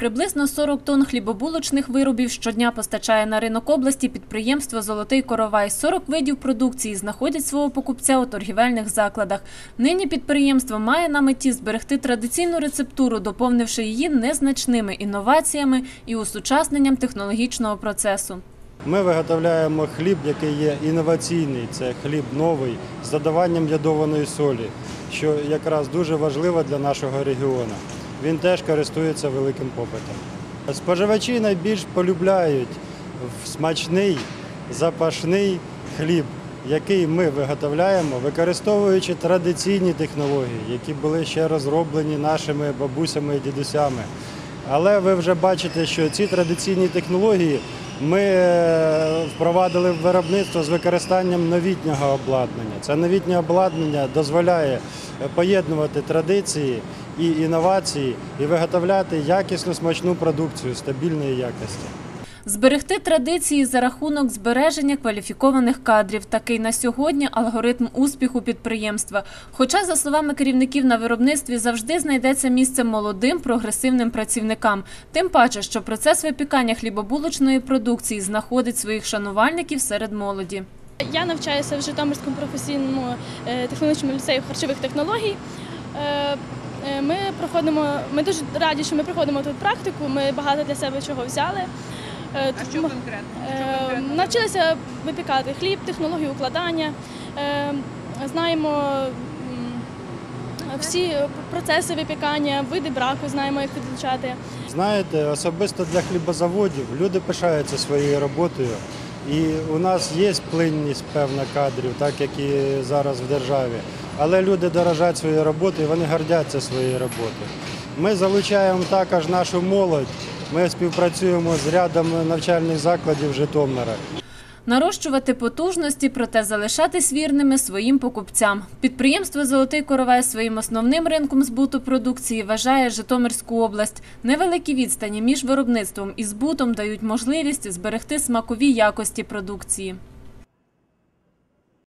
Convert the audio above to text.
Приблизно 40 тонн хлібобулочних виробів щодня постачає на ринок області підприємство Золотий коровай. 40 видів продукції знаходять свого покупця у торгівельних закладах. Нині підприємство має на меті зберегти традиційну рецептуру, доповнивши її незначними інноваціями і усучасненням технологічного процесу. Ми виготовляємо хліб, який є інноваційний, це хліб новий з додаванням ядованої солі, що якраз дуже важливо для нашого регіону. Він теж користується великим попитом. Споживачі найбільш полюбляють смачний, запашний хліб, який ми виготовляємо, використовуючи традиційні технології, які були ще розроблені нашими бабусями і дідусями. Але ви вже бачите, що ці традиційні технології ми е, впровадили в виробництво з використанням новітнього обладнання. Це новітнє обладнання дозволяє поєднувати традиції і інновації і виготовляти якісну смачну продукцію стабільної якості. Зберегти традиції за рахунок збереження кваліфікованих кадрів. Такий на сьогодні алгоритм успіху підприємства. Хоча, за словами керівників на виробництві, завжди знайдеться місце молодим прогресивним працівникам. Тим паче, що процес випікання хлібобулочної продукції знаходить своїх шанувальників серед молоді. Я навчаюся в Житомирському професійному е, технологічному ліцею харчових технологій. Е, е, Ми проходимо, ми дуже раді, що ми проходимо тут практику. Ми багато для себе чого взяли. А тут що ми- конкретно? Що конкретно? Навчилися випікати хліб, технологію укладання. Знаємо всі процеси випікання, види браку, знаємо, як підлучати. Знаєте, особисто для хлібозаводів люди пишаються своєю роботою. І у нас є плинність певна кадрів, так як і зараз в державі. Але люди дорожать своєю роботою, вони гордяться своєю роботою. Ми залучаємо також нашу молодь. Ми співпрацюємо з рядом навчальних закладів Житомира. Нарощувати потужності, проте залишатись вірними своїм покупцям. Підприємство Золотий коровай своїм основним ринком збуту продукції вважає Житомирську область. Невеликі відстані між виробництвом і збутом дають можливість зберегти смакові якості продукції.